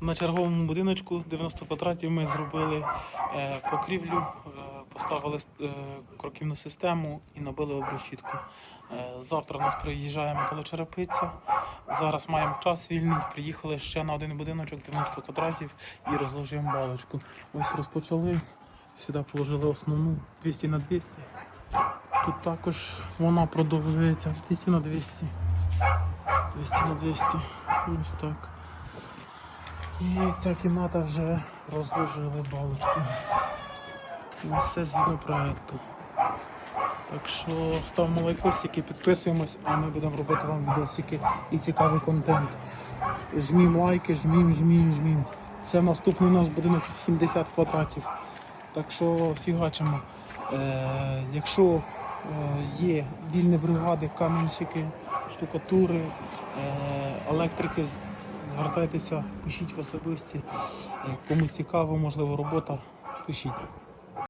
На черговому будиночку 90 квадратів ми зробили е, покрівлю, е, поставили е, кроківну систему і набили обрешітку. Е, завтра у нас приїжджає металочерепиця. Зараз маємо час вільний. Приїхали ще на один будиночок 90 квадратів і розложуємо балочку. Ось розпочали. Сюди положили основну 200 на 200. Тут також вона продовжується 200 на 200. 200 на 200. Ось так. І ця кімната вже розложили балочку. Ось все згідно проекту. Так що ставимо лайкосики, підписуємось, а ми будемо робити вам відосики і цікавий контент. Жмім лайки, жмім, жмім, жмім. Це наступний наш будинок 70 квадратів. Так що фігачимо. Е, якщо е, є вільні бригади, каменщики, штукатури, е, електрики, звертайтеся, пишіть в особисті. Кому цікаво, можливо, робота, пишіть.